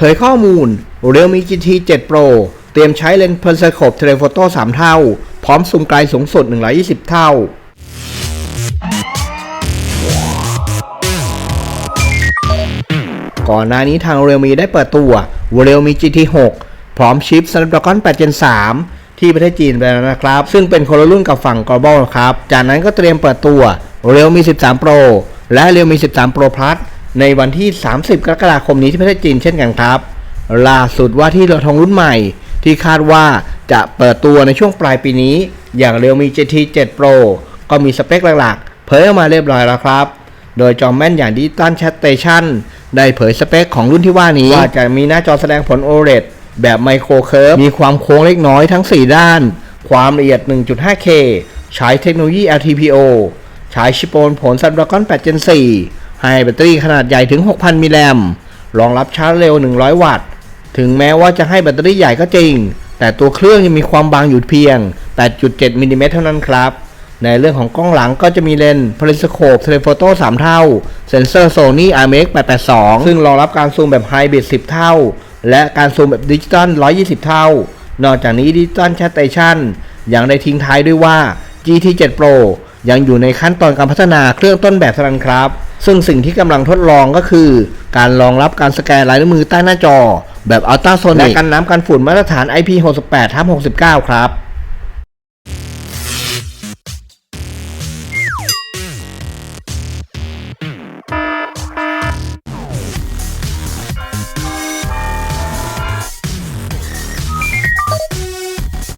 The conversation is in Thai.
เผยข้อมูล Realme GT 7 Pro เตรียมใช้เลนส์ Periscope Telephoto 3เท่า พร้อมซูมไกลสูงสุด 120 เท่า ก่อนหน้านี้ทาง Realme ได้เปิดตัว Realme GT 6 พร้อมชิป Snapdragon 8 Gen 3 ที่ประเทศจีนไปแล้วนะครับ ซึ่งเป็นคนละรุ่นกับฝั่ง Global ครับ จากนั้นก็เตรียมเปิดตัว Realme 13 Pro และ Realme 13 Pro Plus ในวันที่ 30 กรกฎาคมนี้ที่ประเทศจีนเช่นกันครับ ล่าสุดว่าที่เรือทองรุ่นใหม่ ที่คาดว่าจะเปิดตัวในช่วงปลายปีนี้ อย่าง Realme GT 7 Pro ก็มีสเปคหลักๆ เผยออกมาเรียบร้อยแล้วครับ โดยจอมแม่นอย่างดิจิตอลแชทเ a ชันได้เผยสเปคของรุ่นที่ว่านี้ว่าจะมีหน้าจอแสดงผล OLED แบบไมโครเคิร์ฟมีความโค้งเล็กน้อยทั้ง 4 ด้าน ความละเอียด 1.5K ใช้เทคโนโลยี LTPO ใช้ชิปโอนผล Snapdragon 8 Gen 4 ให้แบตเตอรี่ขนาดใหญ่ถึง 6,000 มิลลิแอมป์รองรับชาร์จเร็ว 100 วัตต์ ถึงแม้ว่าจะให้แบตเตอรี่ใหญ่ก็จริง แต่ตัวเครื่องยังมีความบางอยู่เพียง 8.7มิลลิเมตรเท่านั้นครับ ในเรื่องของกล้องหลังก็จะมีเลนส์ Periscope Telephoto 3เท่า เซนเซอร์ Sony IMX 882 ซึ่งรองรับการซูมแบบ Hybrid 10 เท่า และการซูมแบบดิจิตอล 120 เท่า นอกจากนี้ดิจิตอล Chat Station ยังได้ทิ้งท้ายด้วยว่า GT 7 Pro ยังอยู่ในขั้นตอนการพัฒนาเครื่องต้นแบบเท่านั้นครับ ซึ่งสิ่งที่กำลังทดลองก็คือ การรองรับการสแกนลายนิ้วมือใต้หน้าจอ แบบอัลตราโซนิกและกันน้ำกันฝุ่นมาตรฐาน IP68 69 ครับ